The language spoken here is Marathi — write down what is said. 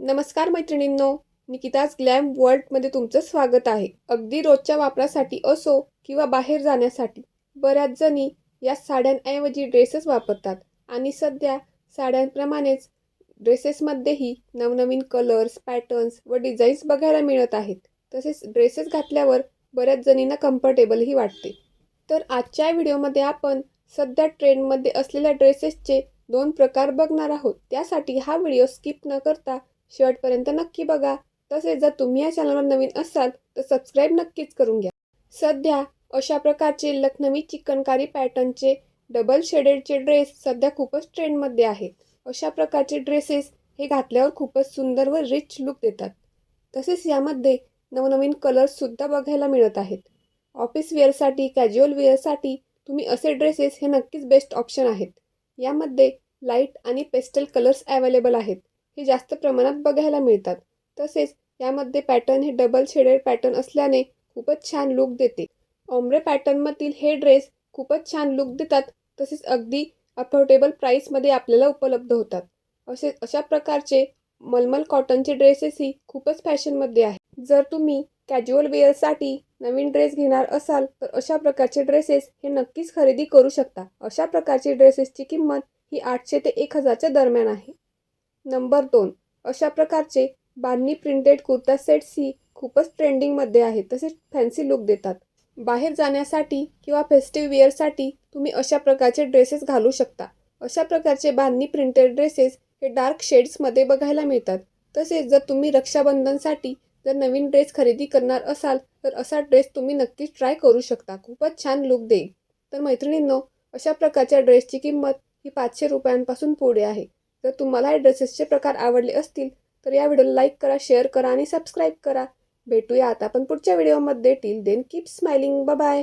नमस्कार मैत्रिणींनो निकिताज ग्लॅम वर्ल्डमध्ये तुमचं स्वागत आहे. अगदी रोजच्या वापरासाठी असो किंवा बाहेर जाण्यासाठी बऱ्याच जणी या साड्यांऐवजी ड्रेसेस वापरतात आणि सध्या साड्यांप्रमाणेच ड्रेसेसमध्येही नवनवीन कलर्स पॅटर्न्स व डिझाईन्स बघायला मिळत आहेत. तसेच ड्रेसेस घातल्यावर बऱ्याच जणींना कम्फर्टेबलही वाटते. तर आजच्या व्हिडिओमध्ये आपण सध्या ट्रेंडमध्ये असलेल्या ड्रेसेसचे दोन प्रकार बघणार आहोत. त्यासाठी हा व्हिडिओ स्किप न करता शेवटपर्यंत नक्की बघा. तसेच जर तुम्ही या चॅनलवर नवीन असाल तर सबस्क्राईब नक्कीच करून घ्या. सध्या अशा प्रकारचे लखनवी चिकनकारी पॅटर्नचे डबल शेडेडचे ड्रेस सध्या खूपच ट्रेंडमध्ये आहेत. अशा प्रकारचे ड्रेसेस हे घातल्यावर खूपच सुंदर व रिच लुक देतात. तसेच यामध्ये नवनवीन कलर्ससुद्धा बघायला मिळत आहेत. ऑफिस वेअरसाठी कॅज्युअल वेअरसाठी तुम्ही असे ड्रेसेस हे नक्कीच बेस्ट ऑप्शन आहेत. यामध्ये लाइट आणि पेस्टल कलर्स अवेलेबल आहेत. हे जास्त प्रमाणात बघायला मिळतात. तसेच यामध्ये पॅटर्न हे डबल शेडेड पॅटर्न असल्याने खूपच छान लुक देते. ऑम्ब्रे पॅटर्नमधील हे ड्रेस खूपच छान लुक देतात. तसेच अगदी अफोर्डेबल प्राईसमध्ये आपल्याला उपलब्ध होतात. असे अशा प्रकारचे मलमल कॉटनचे ड्रेसेसही खूपच फॅशनमध्ये आहे. जर तुम्ही कॅज्युअल वेअरसाठी नवीन ड्रेस घेणार असाल तर अशा प्रकारचे ड्रेसेस हे नक्कीच खरेदी करू शकता. अशा प्रकारचे ड्रेसेसची किंमत ही आठशे ते एक हजारच्या दरम्यान आहे. नंबर दोन. अशा प्रकारचे बांधणी प्रिंटेड कुर्ता सेट्स ही खूपच ट्रेंडिंगमध्ये आहेत. तसेच फॅन्सी लुक देतात. बाहेर जाण्यासाठी किंवा फेस्टिव्ह वेअरसाठी तुम्ही अशा प्रकारचे ड्रेसेस घालू शकता. अशा प्रकारचे बांधणी प्रिंटेड ड्रेसेस हे डार्क शेड्समध्ये बघायला मिळतात. तसेच जर तुम्ही रक्षाबंधनसाठी जर नवीन ड्रेस खरेदी करणार असाल तर असा ड्रेस तुम्ही नक्कीच ट्राय करू शकता. खूपच छान लुक देईल. तर मैत्रिणींनो अशा प्रकारच्या ड्रेसची किंमत ही पाचशे रुपयांपासून पुढे आहे. जर तुम्हाला या ड्रेसेसचे प्रकार आवडले असतील तर या व्हिडिओला लाईक करा शेअर करा आणि सबस्क्राईब करा. भेटूया आता आपण पुढच्या व्हिडिओमध्ये. Till then keep smiling bye